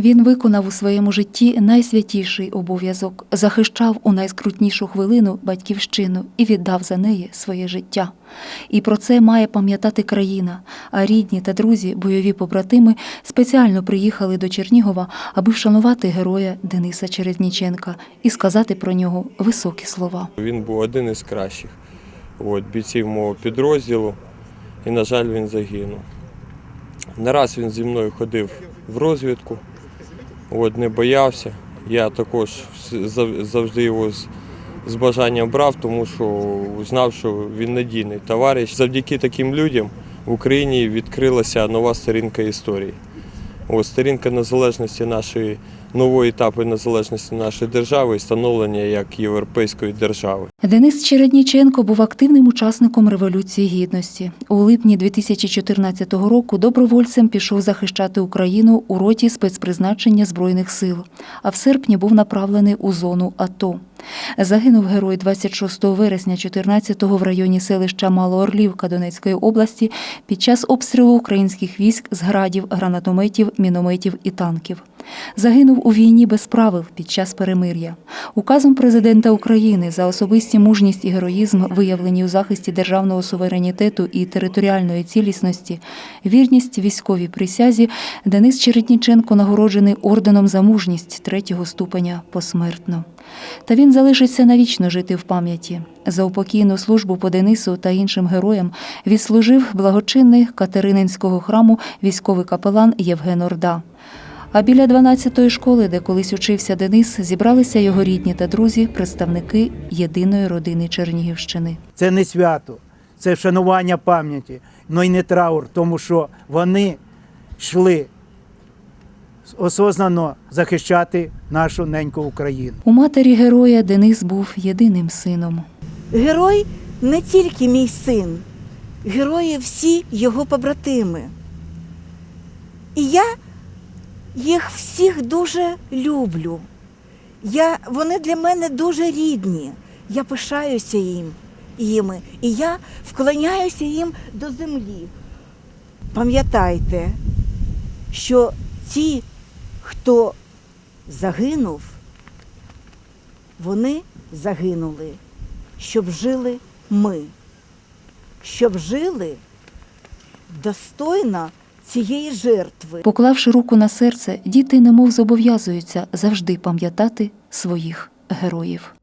Він виконав у своєму житті найсвятіший обов'язок, захищав у найскрутнішу хвилину батьківщину і віддав за неї своє життя. І про це має пам'ятати країна. А рідні та друзі, бойові побратими, спеціально приїхали до Чернігова, аби вшанувати героя Дениса Чередніченка і сказати про нього високі слова. Він був один із кращих от, бійців мого підрозділу, і, на жаль, він загинув. Не раз він зі мною ходив в розвідку, от, не боявся. Я також завжди його з, бажанням брав, тому що знав, що він надійний товариш. Завдяки таким людям в Україні відкрилася нова сторінка історії. О, сторінка незалежності нашої нової етапу незалежності нашої держави і становлення як європейської держави. Денис Чередніченко був активним учасником Революції Гідності. У липні 2014 року добровольцем пішов захищати Україну у роті спецпризначення Збройних сил, а в серпні був направлений у зону АТО. Загинув герой 26 вересня 14-го в районі селища Малоорлівка Донецької області під час обстрілу українських військ з градів, гранатометів, мінометів і танків. Загинув у війні без правил під час перемир'я. Указом президента України за особисті мужність і героїзм, виявлені у захисті державного суверенітету і територіальної цілісності, вірність військовій присязі, Денис Черетніченко нагороджений орденом за мужність третього ступеня посмертно. Та він залишиться навічно жити в пам'яті. За упокійну службу по Денису та іншим героям відслужив благочинний Катерининського храму військовий капелан Євген Орда. А біля 12-ї школи, де колись учився Денис, зібралися його рідні та друзі, представники єдиної родини Чернігівщини. Це не свято, це вшанування пам'яті, але й не траур, тому що вони йшли осознано захищати нашу неньку Україну. У матері героя Денис був єдиним сином. Герой не тільки мій син, герої всі його побратими. І я їх всіх дуже люблю. Я, вони для мене дуже рідні. Я пишаюся їм, їми, і я вклоняюся їм до землі. Пам'ятайте, що ті, хто загинув, вони загинули щоб жили ми, щоб жили достойно цієї жертви. Поклавши руку на серце, діти немов зобов'язуються завжди пам'ятати своїх героїв.